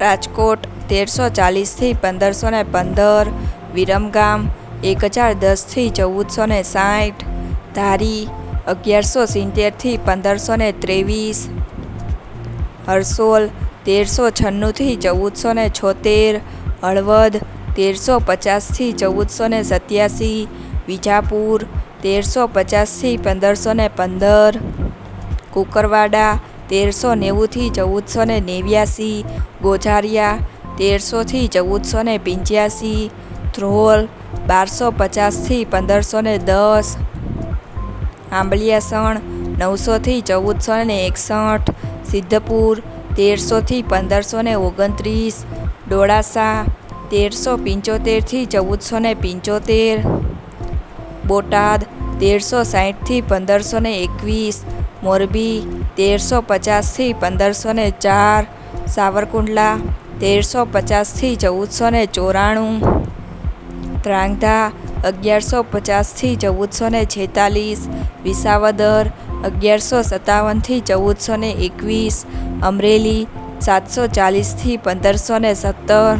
રાજકોટ, તેરસો ચાલીસથી પંદરસો ને પંદર, વિરમગામ, એક હજાર દસથી ચૌદસો ને સાઠ, ધારી, અગિયારસો સિત્તેરથી પંદરસો ને ત્રેવીસ, હરસોલ, તેરસો છન્નુંથી ચૌદસો ને છોતેર, હળવદ, તેરસો પચાસથી ચૌદસો ને સત્યાસી, વિજાપુર, તેરસો પચાસથી પંદરસો ને પંદર, કુકરવાડા તેરસો નેવુંથી ચૌદસો ને નેવ્યાસી, ગોઝારિયા તેરસોથી ચૌદસો ને પંચ્યાસી, ધ્રોલ બારસો પચાસથી પંદરસો ને દસ, આંબલિયાસણ નવસોથી ચૌદસો ને એકસઠ, સિદ્ધપુર તેરસોથી પંદરસો ને ઓગણત્રીસ, ડોળાસા તેરસો પંચોતેરથી ચૌદસો ને પંચોતેર, બોટાદ તેરસો સાઠથી પંદરસો ને એકવીસ મોરબી, તેરસો પચાસથી પંદરસો ને ચાર. સાવરકુંડલા, તેરસો પચાસથી ચૌદસો ને ચોરાણું. ત્રાંગધા, અગિયારસો પચાસથી ચૌદસો ને છેતાલીસ. વિસાવદર, અગિયારસો સત્તાવનથી ચૌદસો ને એકવીસ. અમરેલી, સાતસો ચાલીસથી પંદરસો ને સત્તર.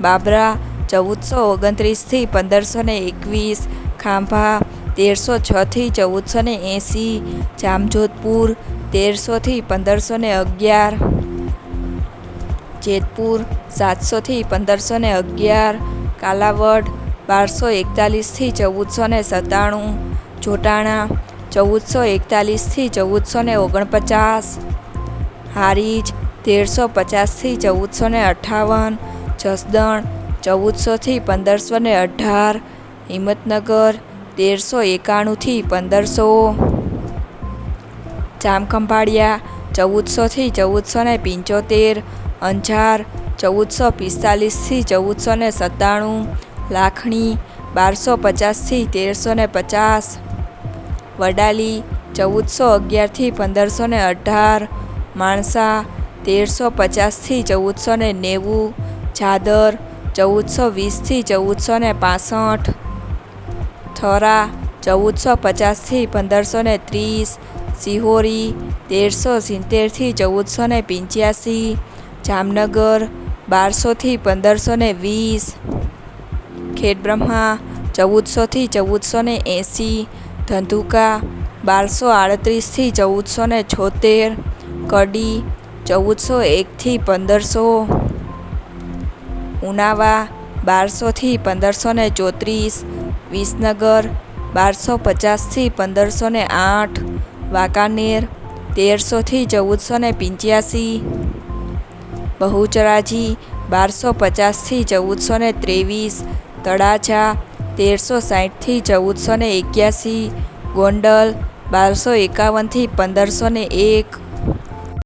બાબરા, ચૌદસો ઓગણત્રીસથી પંદરસો ને એકવીસ. ખાંભા તેરસો છથી ચૌદસો ને એંસી, જામજોધપુર તેરસોથી પંદરસો ને અગિયાર, જેતપુર સાતસોથી પંદરસો ને અગિયાર, કાલાવડ બારસો એકતાલીસથી ચૌદસો ને સત્તાણું, જોટાણા ચૌદસો એકતાલીસથી ચૌદસો ને ઓગણપચાસ, હારીજ તેરસો પચાસથી ચૌદસો ને અઠ્ઠાવન જસદણ ચૌદસોથી પંદરસો ને અઢાર, હિંમતનગર તેરસો એકાણુંથી પંદરસો. જામખંભાળિયા, ચૌદસોથી ચૌદસો ને પંચોતેર. અંજાર, ચૌદસો પિસ્તાલીસથી ચૌદસો ને સત્તાણું. લાખણી, બારસો પચાસથી તેરસો ને પચાસ. વડાલી, ચૌદસો અગિયારથી પંદરસો ને અઢાર. માણસા, તેરસો પચાસથી ચૌદસો ને નેવું. જાદર, ચૌદસો વીસથી ચૌદસો ને પાસઠ. થરા, ચૌદસો પચાસથી પંદરસો ને ત્રીસ, સિહોરી, તેરસો સિત્તેરથી ચૌદસો ને પંચ્યાસી, જામનગર, બારસોથી પંદરસો ને વીસ, ખેડબ્રહ્મા, ચૌદસોથી ચૌદસો ને એંસી, ધંધુકા, બારસો આડત્રીસથી ચૌદસો ને છોતેર, કડી, ચૌદસો એકથી પંદરસો, ઉનાવા, બારસોથી પંદરસો ને ચોત્રીસ વિસનગર, બારસો પચાસથી પંદરસો ને આઠ, વાંકાનેર, તેરસોથી ચૌદસો ને પંચ્યાસી, બહુચરાજી, બારસો પચાસથી ચૌદસો ને ત્રેવીસ, તળાજા, તેરસો સાઠથી ચૌદસો ને એક્યાસી, ગોંડલ, બારસો એકાવનથી પંદરસો ને એક